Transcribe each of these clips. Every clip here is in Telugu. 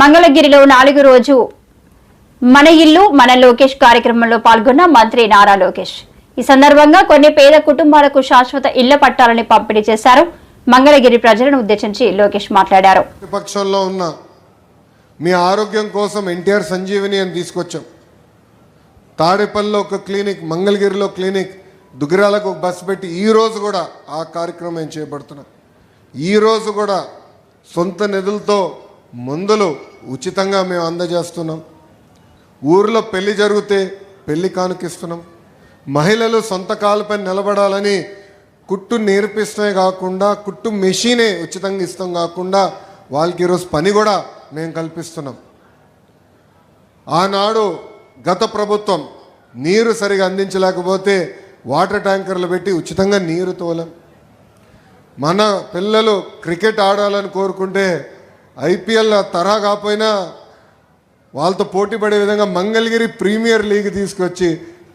మంగళగిరిలో నాలుగు రోజు మన ఇల్లు మన లోకేష్ కార్యక్రమంలో పాల్గొన్న మంత్రి నారా లోకేష్. ఈ సందర్భంగా కొన్ని పేద కుటుంబాలకు శాశ్వత ఇళ్ళ పట్టాలని పంపిణీ చేశారు. మంగళగిరి ప్రజలను ఉద్దేశించి లోకేష్ మాట్లాడారు. విపక్షంలో ఉన్న మీ ఆరోగ్యం కోసం ఎన్టీఆర్ సంజీవిని అని తీసుకొచ్చాం. తాడేపల్లిలో ఒక క్లినిక్ మంగళగిరిలో క్లినిక్ దుగ్గిరాలకు ఒక బస్సు పెట్టి ఈ రోజు కూడా ఆ కార్యక్రమం చేపడుతున్నాం. ఈ రోజు కూడా సొంత నిధులతో మందులు ఉచితంగా మేము అందజేస్తున్నాం. ఊరిలో పెళ్ళి జరిగితే పెళ్ళి కానుకిస్తున్నాం. మహిళలు సొంత కాలుపై నిలబడాలని కుట్టు నేర్పిస్తమే కాకుండా కుట్టు మెషినే ఉచితంగా ఇస్తాం కాకుండా వాళ్ళకి ఈరోజు పని కూడా మేము కల్పిస్తున్నాం. ఆనాడు గత ప్రభుత్వం నీరు సరిగా అందించలేకపోతే వాటర్ ట్యాంకర్లు పెట్టి ఉచితంగా నీరు తోలం. మన పిల్లలు క్రికెట్ ఆడాలని కోరుకుంటే ఐపీఎల్ తరహా కాకపోయినా వాళ్ళతో పోటీ పడే విధంగా మంగళగిరి ప్రీమియర్ లీగ్ తీసుకొచ్చి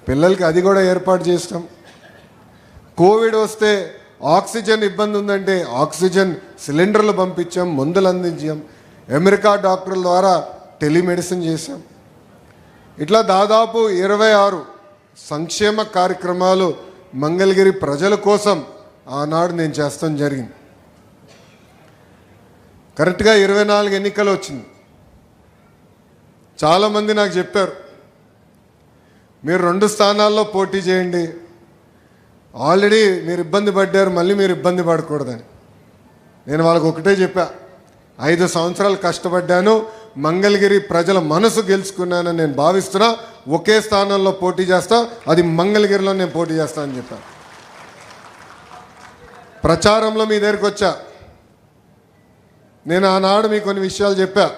పిల్లలకి అది కూడా ఏర్పాటు చేస్తాం కోవిడ్ వస్తే ఆక్సిజన్ ఇబ్బంది ఉందంటే ఆక్సిజన్ సిలిండర్లు పంపించాం మందులు అందించాం అమెరికా డాక్టర్ల ద్వారా టెలిమెడిసిన్ చేశాం. ఇట్లా దాదాపు ఇరవై ఆరు సంక్షేమ కార్యక్రమాలు మంగళగిరి ప్రజల కోసం ఆనాడు నేను చేస్తాం జరిగింది. కరెక్ట్గా ఇరవై నాలుగు ఎన్నికలు వచ్చింది. చాలామంది నాకు చెప్పారు మీరు రెండు స్థానాల్లో పోటీ చేయండి. ఆల్రెడీ మీరు ఇబ్బంది పడ్డారు మళ్ళీ మీరు ఇబ్బంది పడకూడదని. నేను వాళ్ళకు ఒకటే చెప్పా ఐదు సంవత్సరాలు కష్టపడ్డాను మంగళగిరి ప్రజల మనసు గెలుచుకున్నానని నేను భావిస్తున్నా ఒకే స్థానంలో పోటీ చేస్తా అది మంగళగిరిలో నేను పోటీ చేస్తా అని చెప్పా. ప్రచారంలో మీ దగ్గరికి వచ్చా నేను ఆనాడు మీకు కొన్ని విషయాలు చెప్పా.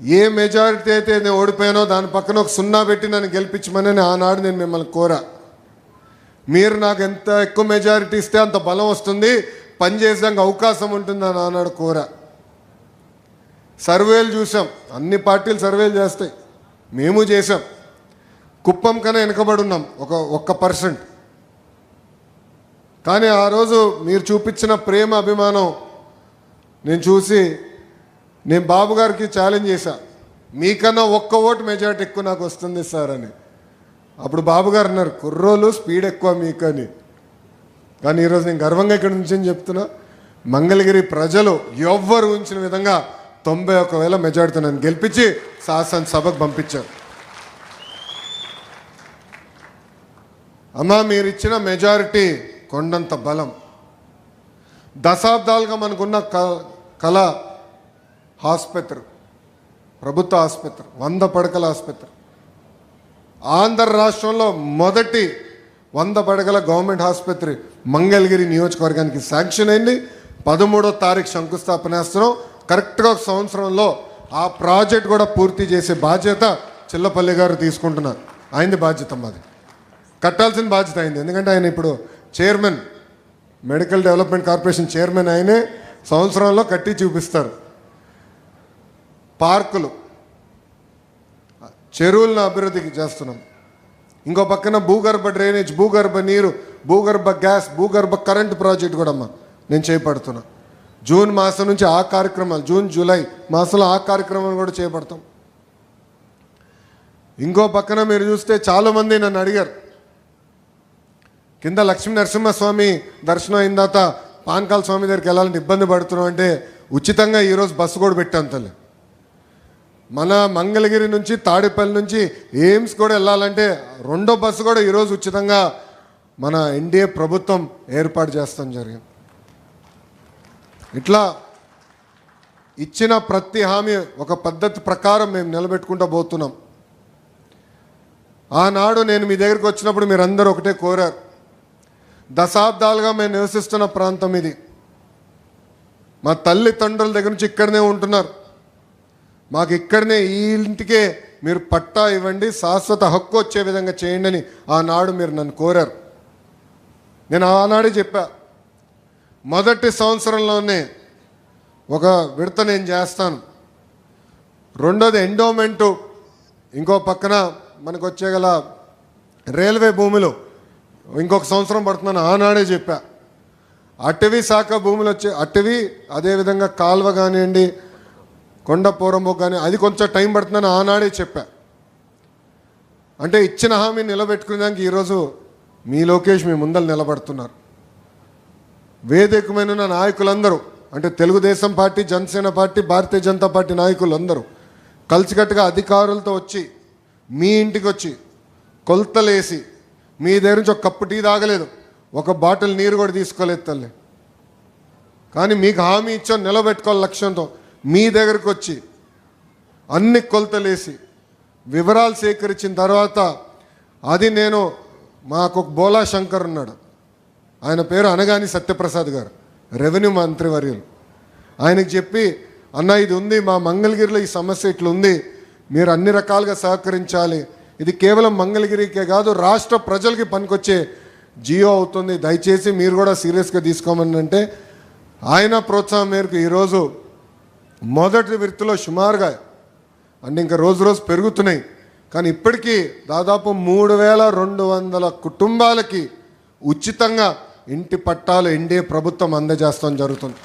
ఏ మెజారిటీ అయితే నేను ఓడిపోయానో దాని పక్కన ఒక సున్నా పెట్టి నన్ను గెలిపించమని ఆనాడు నేను మిమ్మల్ని కోరా. మీరు నాకు ఎంత ఎక్కువ మెజారిటీ ఇస్తే అంత బలం వస్తుంది పనిచేసేందుకు అవకాశం ఉంటుందని ఆనాడు కోరా. సర్వేలు చూసాం అన్ని పార్టీలు సర్వేలు చేస్తాయి. మేము చేసాం. కుప్పం కన్నా వెనుకబడి ఉన్నాం ఒక ఒక్క పర్సెంట్. కానీ ఆ రోజు మీరు చూపించిన ప్రేమ అభిమానం నేను చూసి నేను బాబు గారికి ఛాలెంజ్ చేశా. మీకన్నా ఒక్క ఓటు మెజారిటీ ఎక్కువ నాకు వస్తుంది సార్ అని. అప్పుడు బాబు గారు అన్నారు కుర్రోలు స్పీడ్ ఎక్కువ మీకు అని కానీ ఈరోజు నేను గర్వంగా ఇక్కడ నుంచి చెప్తున్నా మంగళగిరి ప్రజలు ఎవ్వరు ఉంచిన విధంగా తొంభై ఒక వేల మెజారిటీ నన్ను గెలిపించి శాసనసభకు పంపించారు. అమ్మా మీరు ఇచ్చిన మెజారిటీ కొండంత బలం. దశాబ్దాలుగా మనకున్న క- కళ ఆసుపత్రి. ప్రభుత్వ ఆసుపత్రి. వంద పడకల ఆసుపత్రి. ఆంధ్ర రాష్ట్రంలో మొదటి వంద పడకల గవర్నమెంట్ ఆసుపత్రి మంగళగిరి నియోజకవర్గానికి శాంక్షన్ అయింది. పదమూడో తారీఖు శంకుస్థాపన వేస్తున్నాం కరెక్ట్గా ఒక సంవత్సరంలో ఆ ప్రాజెక్ట్ కూడా పూర్తి చేసే బాధ్యత చిల్లపల్లి గారు తీసుకుంటున్నారు. ఆయనది బాధ్యత మాది. కట్టాల్సిన బాధ్యత అయింది. ఎందుకంటే ఆయన ఇప్పుడు chairman medical development corporation chairman ఆయనే సంవత్సరంలో కట్టి చూపిస్తారు. పార్కులు. చెరువులను అభివృద్ధికి చేస్తున్నాం. ఇంకో పక్కన భూగర్భ డ్రైనేజ్ భూగర్భ నీరు భూగర్భ గ్యాస్ భూగర్భ కరెంట్ ప్రాజెక్ట్ కూడా అమ్మా నేను చేపడుతున్నా. జూన్ మాసం నుంచి ఆ కార్యక్రమాలు జూన్ జూలై మాసంలో ఆ కార్యక్రమాలు కూడా చేపడతాం. ఇంకో పక్కన మీరు చూస్తే చాలామంది నన్ను అడిగారు కింద లక్ష్మీ నరసింహస్వామి దర్శనం అయిన తర్వాత పాన్కాల స్వామి దగ్గరికి వెళ్ళాలని ఇబ్బంది పడుతున్నాం అంటే ఉచితంగా ఈరోజు బస్సు కూడా పెట్టాను తల్లి. మన మంగళగిరి నుంచి తాడేపల్లి నుంచి ఎయిమ్స్ కూడా వెళ్ళాలంటే రెండో బస్సు కూడా ఈరోజు ఉచితంగా మన ఎన్డీఏ ప్రభుత్వం ఏర్పాటు చేస్తాం జరిగింది. ఇట్లా ఇచ్చిన ప్రతి హామీ ఒక పద్ధతి ప్రకారం మేము నిలబెట్టుకుంటూ పోతున్నాం. ఆనాడు నేను మీ దగ్గరికి వచ్చినప్పుడు మీరందరూ ఒకటే కోరారు. దశాబ్దాలుగా మేము నివసిస్తున్న ప్రాంతం ఇది. మా తల్లిదండ్రుల దగ్గర నుంచి ఇక్కడనే ఉంటున్నారు. మాకు ఇక్కడనే ఈ ఇంటికే మీరు పట్టా ఇవ్వండి శాశ్వత హక్కు వచ్చే విధంగా చేయండి అని ఆనాడు మీరు నన్ను కోరారు. నేను ఆనాడే చెప్పా మొదటి సంవత్సరంలోనే ఒక విడత నేను చేస్తాను. రెండోది ఎండోమెంటు ఇంకో పక్కన మనకు వచ్చే గల రైల్వే భూములు ఇంకొక సంవత్సరం పడుతుందని ఆనాడే చెప్పా. అటవీ శాఖ భూములు వచ్చే అటవీ అదేవిధంగా కాల్వ కానివ్వండి కొండ పోరంబో కానీ అది కొంచెం టైం పడుతుందని ఆనాడే చెప్పా. అంటే ఇచ్చిన హామీ నిలబెట్టుకునేదానికి ఈరోజు మీ లోకేష్ మీ ముందర నిలబడుతున్నారు. వేదికమైన నాయకులందరూ అంటే Telugu Desam party Janasena party Bharatiya Janata party నాయకులందరూ కలిసికట్టుగా అధికారులతో వచ్చి మీ ఇంటికి వచ్చి కొలతలేసి మీ దగ్గర నుంచి ఒక కప్పు టీ తాగలేదు. ఒక బాటిల్ నీరు కూడా తీసుకోలేదు తల్లి. కానీ మీకు హామీ ఇచ్చాం నిలబెట్టుకోవాలి లక్ష్యంతో. మీ దగ్గరకు వచ్చి అన్ని కొలతలేసి వివరాలు సేకరించిన తర్వాత అది నేను మాకు ఒక బోలా శంకర్ ఉన్నాడు. ఆయన పేరు అనగాని సత్యప్రసాద్ గారు రెవెన్యూ మంత్రివర్యులు ఆయనకి చెప్పి అన్న ఇది ఉంది మా మంగళగిరిలో ఈ సమస్య ఇట్లుంది ఉంది మీరు అన్ని రకాలుగా సహకరించాలి ఇది కేవలం మంగళగిరికే కాదు రాష్ట్ర ప్రజలకి పనికొచ్చే జియో అవుతుంది. దయచేసి మీరు కూడా సీరియస్గా తీసుకోమని అంటే ఆయన ప్రోత్సాహం మేరకు ఈరోజు మొదటి విడతలో సుమారుగా అంటే ఇంకా రోజు రోజు పెరుగుతున్నాయి. కానీ ఇప్పటికీ దాదాపు మూడు వేల రెండు వందల కుటుంబాలకి ఉచితంగా ఇంటి పట్టాలు ఎన్డీఏ ప్రభుత్వం అందజేస్తాం జరుగుతుంది.